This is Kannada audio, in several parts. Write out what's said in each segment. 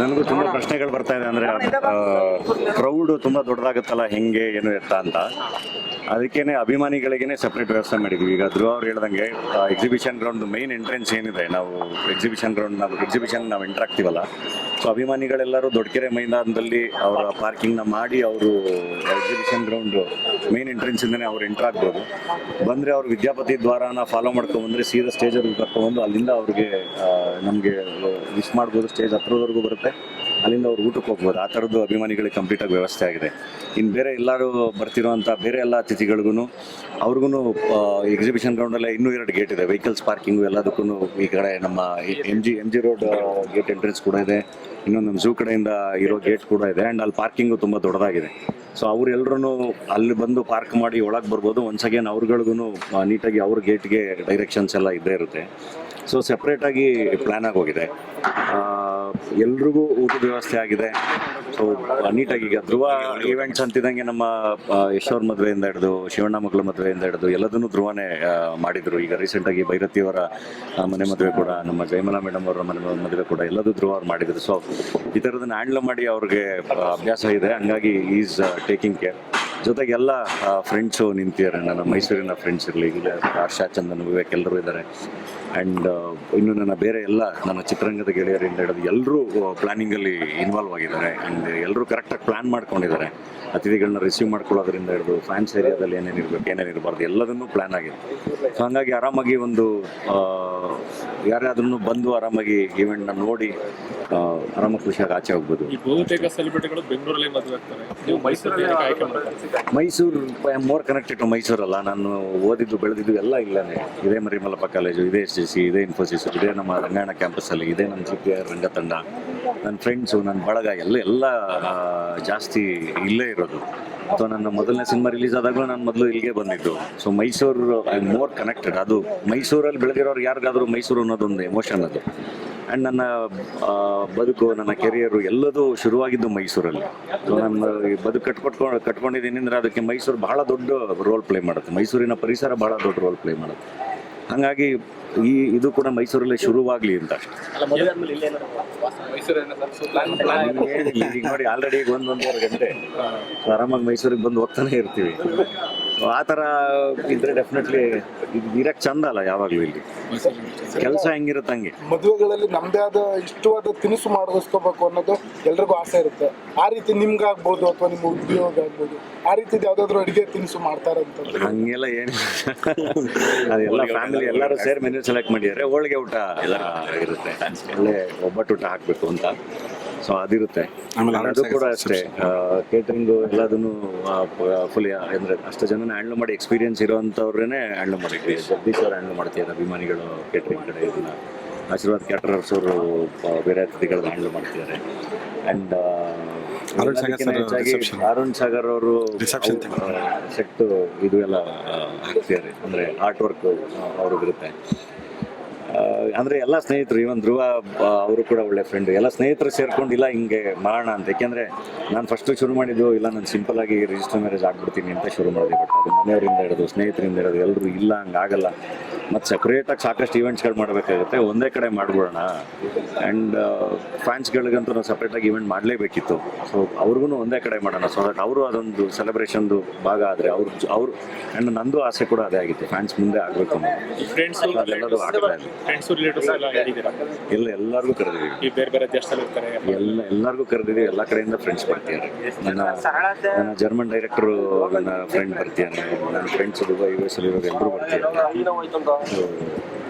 ನನಗೂ ತುಂಬಾ ಪ್ರಶ್ನೆಗಳು ಬರ್ತಾ ಇದೆ ಅಂದ್ರೆ ಕ್ರೌಡ್ ತುಂಬಾ ದೊಡ್ಡದಾಗುತ್ತಲ್ಲ ಹೆಂಗೆ ಏನು ಎತ್ತ ಅಂತ. ಅದಕ್ಕೇನೆ ಅಭಿಮಾನಿಗಳಿಗೇನೆ ಸಪ್ರೇಟ್ ವ್ಯವಸ್ಥೆ ಮಾಡಿದ್ವಿ. ಈಗ ಧ್ರುವ ಅವ್ರು ಹೇಳ್ದಂಗೆ ಎಕ್ಸಿಬಿಷನ್ ಗ್ರೌಂಡ್ ಮೈನ್ ಎಂಟ್ರೆನ್ಸ್ ಏನಿದೆ. ನಾವು ಎಕ್ಸಿಬಿಷನ್ ಗ್ರೌಂಡ್ ನಾವು ಎಕ್ಸಿಬಿಷನ್ ನಾವು ಎಂಟರ್ ಆಗ್ತೀವಲ್ಲ. ಸೊ ಅಭಿಮಾನಿಗಳೆಲ್ಲರೂ ದೊಡ್ಡಕೆರೆ ಮೈದಾನದಲ್ಲಿ ಅವರ ಪಾರ್ಕಿಂಗ್ನ ಮಾಡಿ ಅವರು ಎಕ್ಸಿಬಿಷನ್ ಗ್ರೌಂಡ್ ಮೇನ್ ಎಂಟ್ರೆನ್ಸ್ ಇಂದನೇ ಅವ್ರು ಎಂಟರ್ ಆಗ್ಬೋದು. ಬಂದರೆ ಅವರು ವಿದ್ಯಾಪತಿ ದ್ವಾರನ ಫಾಲೋ ಮಾಡ್ಕೊಂಡ್ಬಂದ್ರೆ ಸೀದಾ ಸ್ಟೇಜಲ್ಲಿ ಕರ್ಕೊಂಡ್ಬಂದು ಅಲ್ಲಿಂದ ಅವ್ರಿಗೆ ನಮಗೆ ಮಿಸ್ ಮಾಡ್ಬೋದು ಸ್ಟೇಜ್ ಹತ್ರದವರೆಗೂ ಬರುತ್ತೆ. ಅಲ್ಲಿಂದ ಅವ್ರು ಊಟಕ್ಕೆ ಹೋಗ್ಬೋದು. ಆ ಥರದ್ದು ಅಭಿಮಾನಿಗಳಿಗೆ ಕಂಪ್ಲೀಟಾಗಿ ವ್ಯವಸ್ಥೆ ಆಗಿದೆ. ಇನ್ನು ಬೇರೆ ಎಲ್ಲರೂ ಬರ್ತಿರೋವಂಥ ಬೇರೆ ಎಲ್ಲ ಅತಿಥಿಗಳಿಗೂ ಅವ್ರಿಗೂ ಎಕ್ಸಿಬಿಷನ್ ಗ್ರೌಂಡಲ್ಲೇ ಇನ್ನೂ ಎರಡು ಗೇಟ್ ಇದೆ. ವೆಹಿಕಲ್ಸ್ ಪಾರ್ಕಿಂಗ್ ಎಲ್ಲದಕ್ಕೂ ಈ ಕಡೆ ನಮ್ಮ M G M G road gate entrance ಕೂಡ ಇದೆ. ಇನ್ನೊಂದು ನಮ್ಮ ಝೂ ಕಡೆಯಿಂದ ಇರೋ ಗೇಟ್ ಕೂಡ ಇದೆ. ಆ್ಯಂಡ್ ಅಲ್ಲಿ ಪಾರ್ಕಿಂಗು ತುಂಬ ದೊಡ್ಡದಾಗಿದೆ. ಸೊ ಅವರೆಲ್ಲರೂ ಅಲ್ಲಿ ಬಂದು ಪಾರ್ಕ್ ಮಾಡಿ ಒಳಗೆ ಬರ್ಬೋದು. ಒನ್ಸ್ ಅಗೇನ್ ಅವ್ರಗಳಿಗೂ ನೀಟಾಗಿ ಅವ್ರ ಗೇಟ್ಗೆ ಡೈರೆಕ್ಷನ್ಸ್ ಎಲ್ಲ ಇದ್ದೇ ಇರುತ್ತೆ. ಸೊ ಸಪ್ರೇಟಾಗಿ ಪ್ಲ್ಯಾನ್ ಆಗೋಗಿದೆ ಎಲ್ರಿಗೂ ಊಟದ ವ್ಯವಸ್ಥೆ ಆಗಿದೆ. ಸೊ ನೀಟಾಗಿ ಈಗ ಧ್ರುವ ಈವೆಂಟ್ಸ್ ಅಂತಿದ್ದಂಗೆ ನಮ್ಮ ಯಶವರ್ ಮದುವೆಯಿಂದ ಹಿಡಿದು, ಶಿವಣ್ಣ ಮಕ್ಕಳ ಮದುವೆಯಿಂದ ಹಿಡಿದು ಎಲ್ಲದನ್ನು ಧ್ರುವನೇ ಮಾಡಿದರು. ಈಗ ರೀಸೆಂಟಾಗಿ ಭೈರತಿಯವರ ಮನೆ ಮದುವೆ ಕೂಡ, ನಮ್ಮ ಜಯಮಲಾ ಮೇಡಮ್ ಅವರ ಮನೆ ಮದುವೆ ಕೂಡ ಎಲ್ಲದೂ ಧ್ರುವ ಅವ್ರು ಮಾಡಿದ್ರು. ಸೊ ಈ ಥರದನ್ನ ಹ್ಯಾಂಡ್ಲ್ ಮಾಡಿ ಅವ್ರಿಗೆ ಅಭ್ಯಾಸ ಇದೆ. ಹಂಗಾಗಿ ಈಸ್ ಟೇಕಿಂಗ್ ಕೇರ್ ಜೊತೆಗೆ ಎಲ್ಲ ಫ್ರೆಂಡ್ಸು ನಿಂತಿದ್ದಾರೆ. ನನ್ನ ಮೈಸೂರಿನ ಫ್ರೆಂಡ್ಸ್ ಇರಲಿ, ಇಲ್ಲ ಹರ್ಷ ಚಂದನ್, ವಿವೇಕ್ ಎಲ್ಲರೂ ಇದ್ದಾರೆ. ಆ್ಯಂಡ್ ಇನ್ನು ನನ್ನ ಬೇರೆ ಎಲ್ಲ, ನನ್ನ ಚಿತ್ರರಂಗದ ಗೆಳೆಯರಿಂದ ಹಿಡಿದು ಎಲ್ಲರೂ ಪ್ಲ್ಯಾನಿಂಗಲ್ಲಿ ಇನ್ವಾಲ್ವ್ ಆಗಿದ್ದಾರೆ. ಆ್ಯಂಡ್ ಎಲ್ಲರೂ ಕರೆಕ್ಟಾಗಿ ಪ್ಲ್ಯಾನ್ ಮಾಡ್ಕೊಂಡಿದ್ದಾರೆ. ಅತಿಥಿಗಳನ್ನ ರಿಸೀವ್ ಮಾಡ್ಕೊಳ್ಳೋದ್ರಿಂದ ಹಿಡಿದು ಫ್ಯಾನ್ಸ್ ಏರಿಯಾದಲ್ಲಿ ಏನೇನು ಇರಬೇಕು, ಏನೇನು ಇರಬಾರ್ದು, ಎಲ್ಲದನ್ನೂ ಪ್ಲ್ಯಾನ್ ಆಗಿದೆ. ಸೊ ಹಾಗಾಗಿ ಆರಾಮಾಗಿ ಒಂದು ಯಾರಾದ್ರೂ ಬಂದು ಆರಾಮಾಗಿ ಈವೆಂಟ್ನ ನೋಡಿ ಆ, ಆರಾಮಾಗಿ ಖುಷಿಯಾಗಿ ಆಚೆ ಹೋಗ್ಬೋದು. ಈ ಬಹುತೇಕ ಸೆಲೆಬ್ರಿಟಿಗಳು ಬೆಂಗಳೂರಲ್ಲಿ ಮದುವೆ ಆಗ್ತಾರೆ. ನೀವು ಮೈಸೂರಲ್ಲಿ ಯಾಕೆ ಆಯ್ಕೆ ಮಾಡ್ತಾರೆ? Mysuru I am more connected to ಮೈಸೂರಲ್ಲ. ನಾನು ಓದಿದ್ದು ಬೆಳೆದಿದ್ದು ಎಲ್ಲ ಇಲ್ಲೇ ಇದೇ ಮರಿಮಲ್ಲಪ್ಪ ಕಾಲೇಜು ಇದೇ ಎಸ್ ಸಿ ಸಿ ಇದೇ ಇನ್ಫೋಸಿಸ್ ಇದೇ ನಮ್ಮ ರಂಗಾಯಣ ಕ್ಯಾಂಪಸಲ್ಲಿ ಇದೇ ನಮ್ಮ ಜಿ ಪಿ ಆರ್ ರಂಗತಂಡ. ನನ್ನ ಫ್ರೆಂಡ್ಸು ನನ್ನ ಬಳಗ ಎಲ್ಲ ಎಲ್ಲ ಜಾಸ್ತಿ ಇಲ್ಲೇ ಇರೋದು. ಅಥವಾ ನನ್ನ ಮೊದಲನೇ ಸಿನಿಮಾ ರಿಲೀಸ್ ಆದಾಗಲೂ ನಾನು ಮೊದಲು ಇಲ್ಲಿಗೆ ಬಂದಿದ್ದು. So Mysuru I am more connected ಅದು ಮೈಸೂರಲ್ಲಿ ಬೆಳೆದಿರೋರು ಯಾರಿಗಾದರೂ ಮೈಸೂರು ಅನ್ನೋದೊಂದು ಎಮೋಷನ್ ಅದು. ಆ್ಯಂಡ್ ನನ್ನ ಬದುಕು ನನ್ನ ಕೆರಿಯರು ಎಲ್ಲದೂ ಶುರುವಾಗಿದ್ದು ಮೈಸೂರಲ್ಲಿ. ಸೊ ನಾನು ಬದುಕು ಕಟ್ಕೊಟ್ಕೊಂಡು ಕಟ್ಕೊಂಡಿದ್ದೀನಿ ಅಂದರೆ ಅದಕ್ಕೆ ಮೈಸೂರು ಬಹಳ ದೊಡ್ಡ ರೋಲ್ ಪ್ಲೇ ಮಾಡುತ್ತೆ. ಮೈಸೂರಿನ ಪರಿಸರ ಬಹಳ ದೊಡ್ಡ ರೋಲ್ ಪ್ಲೇ ಮಾಡುತ್ತೆ. ಹಾಗಾಗಿ ಈ ಇದು ಕೂಡ ಮೈಸೂರಲ್ಲೇ ಶುರುವಾಗಲಿ ಅಂತ ನೋಡಿ ಆಲ್ರೆಡಿ ಈಗ ಒಂದು ಒಂದೂವರೆ ಗಂಟೆ. ಆರಾಮಾಗಿ ಮೈಸೂರಿಗೆ ಬಂದು ಹೋಗ್ತಾನೆ ಇರ್ತೀವಿ. ಆ ಥರ ಇದ್ರೆ ಡೆಫಿನೆಟ್ಲಿ ಇರಕ್ ಇರಕ್ಕೆ ಚಂದ ಅಲ್ಲ ಯಾವಾಗಲೂ ಇಲ್ಲಿ. ಕೆಲಸ ಹೆಂಗಿರುತ್ತೆ ಹಂಗೆ. ಮದುವೆಗಳಲ್ಲಿ ನಮ್ದೇ ಆದ ಇಷ್ಟವಾದ ತಿನಿಸು ಮಾಡಿಸ್ಕೋಬೇಕು ಅನ್ನೋದು ಎಲ್ರಿಗೂ ಆಸೆ ಇರುತ್ತೆ. ಆ ರೀತಿ ನಿಮ್ಗಾಗ್ಬೋದು ಅಥವಾ ನಿಮ್ಮ ಉದ್ಯೋಗ ಆಗ್ಬೋದು ಆ ರೀತಿ ಯಾವ್ದಾದ್ರು ಅಡಿಗೆ ತಿನಿಸು ಮಾಡ್ತಾರಂತ ಹಂಗೆಲ್ಲ ಏನು ಅದೆಲ್ಲ ಫ್ಯಾಮಿಲಿ ಎಲ್ಲರೂ ಸೇರಿ ಮೆನ್ಯೂ ಸೆಲೆಕ್ಟ್ ಮಾಡಿದ್ರೆ ಹೋಳಿಗೆ ಊಟ ಎಲ್ಲ ಇರುತ್ತೆ. ಒಳ್ಳೆ ಒಬ್ಬಟ್ಟು ಊಟ ಹಾಕಬೇಕು ಅಂತ. ಸೊ ಅದಿರುತ್ತೆ. ಅದು ಕೂಡ ಅಷ್ಟೇ. ಕೇಟ್ರಿಂಗ್ ಎಲ್ಲದನ್ನು ಫುಲ್ ಅಂದ್ರೆ ಅಷ್ಟು ಜನ ಹ್ಯಾಂಡ್ಲ್ ಮಾಡಿ ಎಕ್ಸ್ಪೀರಿಯನ್ಸ್ ಇರೋವಂಥವ್ರನ್ನೇ ಹ್ಯಾಂಡಲ್ ಮಾಡಿದ್ವಿ. ಜಗದೀಶ್ ಅವ್ರು ಹ್ಯಾಂಡಲ್ ಮಾಡ್ತಿದ್ದಾರೆ ಅಭಿಮಾನಿಗಳು ಕೇಟ್ರಿಂಗ್ ಕಡೆ ಇದನ್ನ. ಆಶೀರ್ವಾದ್ ಕ್ಯಾಟರರ್ಸ್ ಅವರು ಬೇರೆ ಅತಿಥಿಗಳನ್ನ ಹ್ಯಾಂಡ್ಲ್ ಮಾಡ್ತಿದ್ದಾರೆ. ಅಂಡ್ ಅರುಣ್ ಸಾಗರ್ ಅವರು ಸೆಟ್ ಇದು ಎಲ್ಲ ಹಾಕ್ತಿದ್ದಾರೆ. ಅಂದರೆ ಆರ್ಟ್ ವರ್ಕ್ ಅವ್ರಿಗಿರುತ್ತೆ ಅಂದ್ರೆ ಎಲ್ಲ ಸ್ನೇಹಿತರು ಇವನ್ ಧ್ರುವ ಅವರು ಕೂಡ ಒಳ್ಳೆ ಫ್ರೆಂಡ್ ಎಲ್ಲ ಸ್ನೇಹಿತರು ಸೇರ್ಕೊಂಡು ಇಲ್ಲ ಹಿಂಗೆ ಮಾಡೋಣ ಅಂತ. ಯಾಕೆಂದ್ರೆ ನಾನು ಫಸ್ಟ್ ಶುರು ಮಾಡಿದ್ದು ಇಲ್ಲ, ನಾನು ಸಿಂಪಲ್ ಆಗಿ ರಿಜಿಸ್ಟರ್ ಮ್ಯಾರೇಜ್ ಆಗ್ಬಿಡ್ತೀನಿ ಅಂತ ಶುರು ಮಾಡಿದೆ. ಬಟ್ ಅದು ಮನೆಯವರಿಂದ ಹಿಡಿದು, ಸ್ನೇಹಿತರಿಂದ ಹಿಡಿದು ಎಲ್ಲರೂ ಇಲ್ಲ, ಹಂಗಾಗಲ್ಲ. ಮತ್ತು ಸಪ್ರೇಟಾಗಿ ಸಾಕಷ್ಟು ಈವೆಂಟ್ಸ್ಗಳು ಮಾಡಬೇಕಾಗುತ್ತೆ. ಒಂದೇ ಕಡೆ ಮಾಡ್ಬಿಡೋಣ. ಆ್ಯಂಡ್ ಫ್ಯಾನ್ಸ್ಗಳಿಗಂತೂ ನಾವು ಸಪ್ರೇಟಾಗಿ ಈವೆಂಟ್ ಮಾಡಲೇಬೇಕಿತ್ತು. ಸೊ ಅವ್ರಿಗೂ ಒಂದೇ ಕಡೆ ಮಾಡೋಣ. ಸೊ ದಟ್ ಅವರು ಅದೊಂದು ಸೆಲೆಬ್ರೇಷನ್ದು ಭಾಗ ಆದರೆ ಅವ್ರ ಅವರು ಆ್ಯಂಡ್ ನಂದು ಆಸೆ ಕೂಡ ಅದೇ ಆಗಿತ್ತು. ಫ್ಯಾನ್ಸ್ ಮುಂದೆ ಆಗಬೇಕು ಅನ್ನೋದು. ಆಗ್ತಾ ರಿಲೇಟಿವ್ಸ್ ಎಲ್ಲ ಎಲ್ಲರಿಗೂ ಕರೆದಿದ್ದೀವಿ ಈ ಬೇರೆ ಬೇರೆ ದೇಶದಲ್ಲಿ ಎಲ್ಲ ಎಲ್ಲರಿಗೂ ಕರೆದಿದ್ದೀವಿ ಎಲ್ಲ ಕಡೆಯಿಂದ ಫ್ರೆಂಡ್ಸ್ ಬರ್ತಿದ್ದಾರೆ. ನನ್ನ ನನ್ನ ಜರ್ಮನ್ ಡೈರೆಕ್ಟ್ರು ನನ್ನ ಫ್ರೆಂಡ್ ಬರ್ತಿದ್ದಾರೆ ನನ್ನ ಫ್ರೆಂಡ್ಸ್ ದುಬೈ ಯು ಎಸ್ ಅಲ್ಲಿ ಇವಾಗ ಎಲ್ಲರೂ ಬರ್ತಿದ್ದಾರೆ.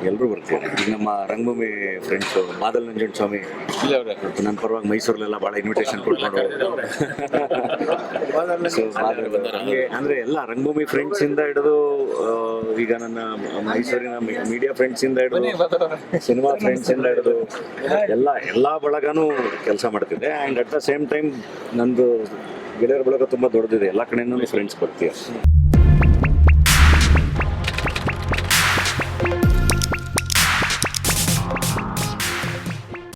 ಎಲ್ಲರೂ ಬರ್ತೀವಿ. ಈಗ ನಮ್ಮ ರಂಗಭೂಮಿ ಫ್ರೆಂಡ್ಸು ಮಾದಲ್ ನಂಜನ್ ಸ್ವಾಮಿ ನನ್ನ ಪರವಾಗಿ ಮೈಸೂರಲ್ಲೆಲ್ಲ ಭಾಳ ಇನ್ವಿಟೇಷನ್ ಕೊಟ್ಕೊಂಡು. ಮಾದಲ್ ಹಂಗೆ ಅಂದ್ರೆ ಎಲ್ಲ ರಂಗಭೂಮಿ ಫ್ರೆಂಡ್ಸ್ ಇಂದ ಹಿಡಿದು ಈಗ ನನ್ನ ಮೈಸೂರಿನ ಮೀಡಿಯಾ ಫ್ರೆಂಡ್ಸ್ ಇಂದ ಹಿಡಿದು ಸಿನಿಮಾ ಫ್ರೆಂಡ್ಸ್ ಇಂದ ಹಿಡಿದು ಎಲ್ಲ ಎಲ್ಲ ಬಳಗನೂ ಕೆಲಸ ಮಾಡ್ತಿದ್ದೆ. And at the same time ನಂದು ಗೆಳೆಯರ ಬಳಗ ತುಂಬ ದೊಡ್ಡದಿದೆ. ಎಲ್ಲ ಕಡೆಯಿಂದ ಫ್ರೆಂಡ್ಸ್ ಬರ್ತೀವಿ